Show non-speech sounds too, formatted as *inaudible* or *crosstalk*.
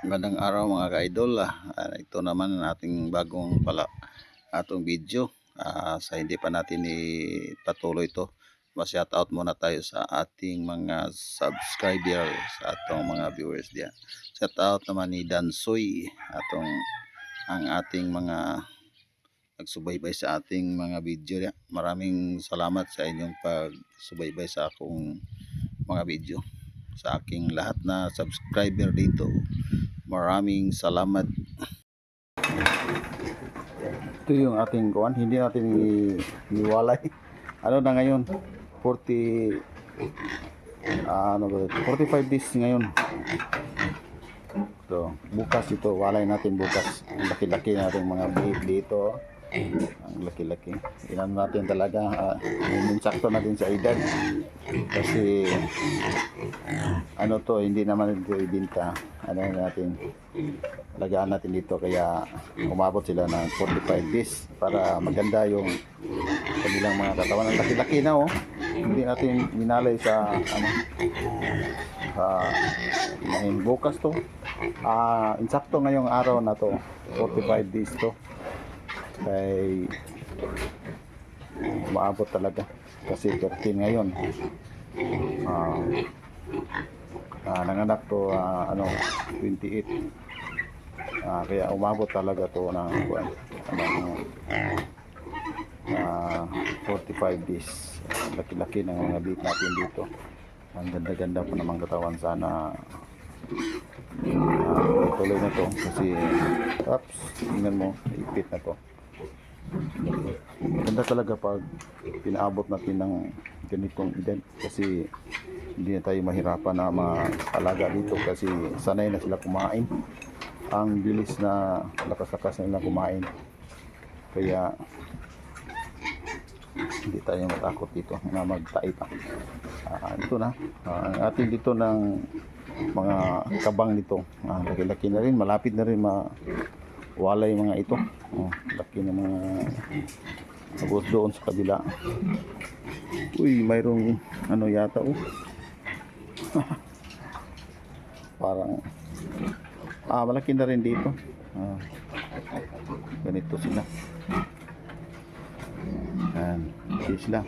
Magandang araw mga ka-idol. Ah, ah, ito naman ang ating bagong pala atong video. Ah, sa hindi pa natin ipatuloy ito, ma-shout out muna tayo sa ating mga subscriber, sa atong mga viewers diyan. Shout out naman ni Dansoy, atong ang ating mga nagsubaybay sa ating mga video. diyan. Maraming salamat sa inyong pagsubaybay sa akong mga video sa aking lahat na subscriber dito. Maraming salamat. Ito yung ating kuan, hindi natin i- iwalay. Ano na ngayon? 40 ah, ano ba ito? 45 days ngayon. So, bukas ito, walay natin bukas. Ang laki-laki natin mga beef dito. Ang laki-laki. Ilan natin talaga, uh, sakto natin sa edad. Kasi ano to, hindi naman ito ibinta. Ano natin, lagaan natin dito kaya umabot sila ng 45 days para maganda yung kanilang mga katawan. Ang laki-laki na oh. Hindi natin minalay sa ano sa ngayon bukas to. Ah, insakto ngayong araw na to. 45 days to. Kay umaabot talaga kasi 13 ngayon. Ah, Ah, nanganak to ah, ano 28. Ah, kaya umabot talaga to ng ano ah 45 days. Laki-laki ng mga beef natin dito. Ang ganda-ganda po naman katawan sana ah, ituloy na to kasi ups, tingnan mo, ipit na to. Maganda talaga pag pinaabot natin ng ganitong event kasi hindi na tayo mahirapan na maalaga dito kasi sanay na sila kumain. Ang bilis na lakas-lakas na nila kumain. Kaya hindi tayo matakot dito na magtae pa. Ah, ito na. Ah, ang ating dito ng mga kabang nito. Ah, laki-laki na rin. Malapit na rin ma walay mga ito. Oh, laki ng mga abot doon sa kabila. Uy, mayroong ano yata oh. *laughs* Parang ah malaki na rin dito. Ah, ganito sila. Yan, sila.